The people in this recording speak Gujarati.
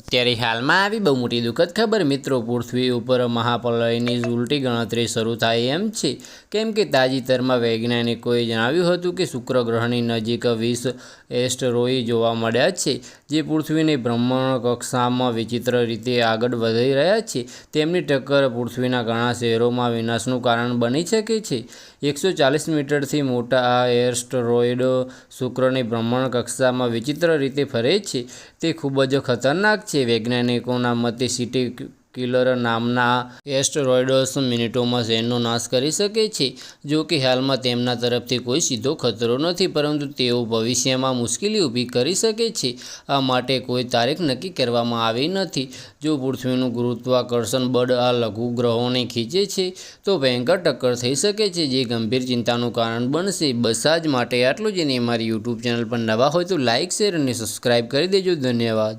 અત્યારે હાલમાં આવી બહુ મોટી દુઃખદ ખબર મિત્રો પૃથ્વી ઉપર મહાપ્રલયની ઉલટી ગણતરી શરૂ થાય એમ છે. કેમ કે તાજેતરમાં વૈજ્ઞાનિકોએ જણાવ્યું હતું કે શુક્ર ગ્રહની નજીક વીસ એસ્ટરોય જોવા મળ્યા છે, જે પૃથ્વીની ભ્રમણ કક્ષામાં વિચિત્ર રીતે આગળ વધી રહ્યા છે. તેમની ટક્કર પૃથ્વીના ઘણા શહેરોમાં વિનાશનું કારણ બની શકે છે. એકસો ચાલીસ મીટરથી મોટા આ એસ્ટરોઇડ શુક્રની ભ્રમણ કક્ષામાં વિચિત્ર રીતે ફરે છે. તે ખૂબ જ ખતરનાક છે. વૈજ્ઞાનિકોના મતે સિટી કિલર નામના એસ્ટરોઇડ્સ મિનિટોમાં શહેરનો નાશ કરી શકે છે. જો કે હાલમાં તેમના તરફથી કોઈ સીધો ખતરો નથી, પરંતુ તેઓ ભવિષ્યમાં મુશ્કેલી ઊભી કરી શકે છે. આ માટે કોઈ તારીખ નક્કી કરવામાં આવી નથી. જો પૃથ્વીનું ગુરુત્વાકર્ષણ બળ આ લઘુ ગ્રહોને ખીંચે છે, તો ભયંકર ટક્કર થઈ શકે છે, જે ગંભીર ચિંતાનું કારણ બનશે. બસ આજ માટે આટલું જ. અને મારી યુટ્યુબ ચેનલ પર નવા હોય તો લાઇક શેર અને સબસ્ક્રાઈબ કરી દેજો. ધન્યવાદ.